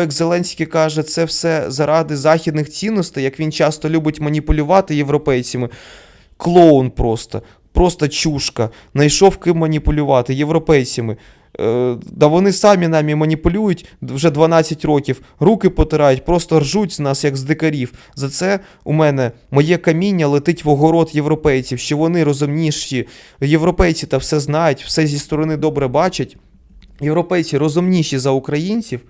Як Зеленський каже, це все заради західних цінностей, як він часто любить маніпулювати європейцями. Клоун просто, просто чушка. Найшов ким маніпулювати європейцями. Е, да вони самі нами маніпулюють вже 12 років, руки потирають, просто ржуть з нас, як з дикарів. За це у мене моє каміння летить в огород європейців, що вони розумніші. Європейці та все знають, все зі сторони добре бачать. Європейці розумніші за українців,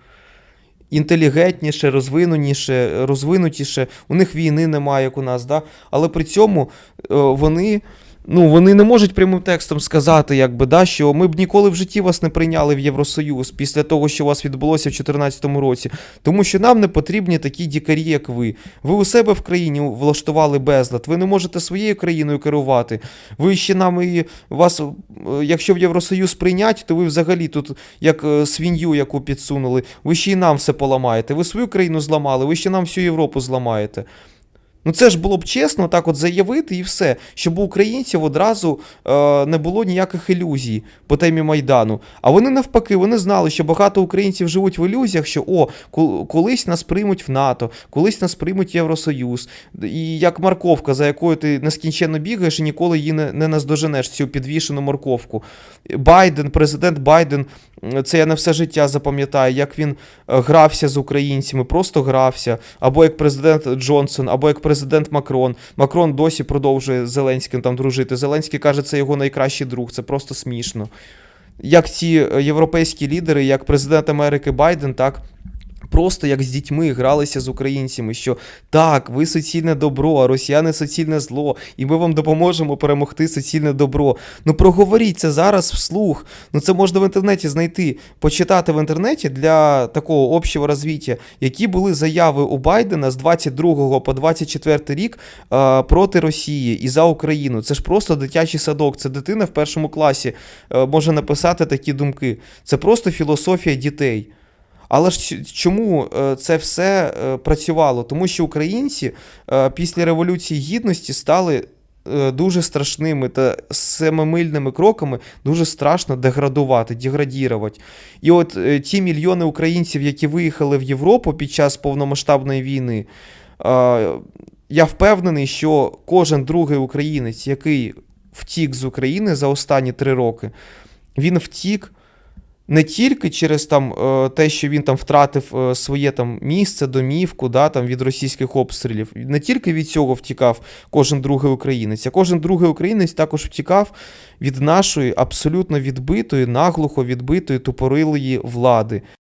інтелігентніше, розвиненіше, розвинутіше. У них війни немає, як у нас, да? але при цьому е, вони. Ну, вони не можуть прямим текстом сказати, якби, да, що ми б ніколи в житті вас не прийняли в Євросоюз після того, що у вас відбулося в 2014 році. Тому що нам не потрібні такі дікарі, як ви. Ви у себе в країні влаштували безлад. Ви не можете своєю країною керувати. Ви ще нам і вас, е, якщо в Євросоюз прийнять, то ви взагалі тут як е, свинью, яку підсунули. Ви ще й нам все поламаєте. Ви свою країну зламали, ви ще нам всю Європу зламаєте. Ну це ж було б чесно так от заявити і все, щоб у українців одразу е, не було ніяких ілюзій по темі Майдану. А вони навпаки, вони знали, що багато українців живуть в ілюзіях, що о, колись нас приймуть в НАТО, колись нас приймуть Євросоюз. І як морковка, за якою ти нескінченно бігаєш і ніколи її не, не наздоженеш, цю підвішену морковку. Байден, президент Байден, це я на все життя запам'ятаю, як він е, грався з українцями, просто грався, або як президент Джонсон, або як президент Макрон. Макрон досі продовжує з Зеленським там дружити. Зеленський каже, це його найкращий друг, це просто смішно. Як ці е, європейські лідери, як президент Америки Байден, так. Просто як з дітьми гралися з українцями, що так, ви суцільне добро, а росіяни суцільне зло, і ми вам допоможемо перемогти суцільне добро. Ну проговоріть це зараз вслух. Ну це можна в інтернеті знайти, почитати в інтернеті для такого общого розвіття, які були заяви у Байдена з 22 по 24 рік е, проти Росії і за Україну. Це ж просто дитячий садок. Це дитина в першому класі е, може написати такі думки. Це просто філософія дітей. Але ж чому е, це все е, працювало? Тому що українці е, після Революції Гідності стали дуже страшними та семимильними кроками дуже страшно деградувати, деградірувати. І от ті мільйони українців, які виїхали в Європу під час повномасштабної війни, я впевнений, що кожен другий українець, який втік з України за останні три роки, він втік не тільки через там е, те, що він там втратив е, своє там місце, домівку, да, там від російських обстрілів. Не тільки від цього втікав кожен другий українець, а кожен другий українець також втікав від нашої абсолютно відбитої, наглухо відбитої тупорилої влади.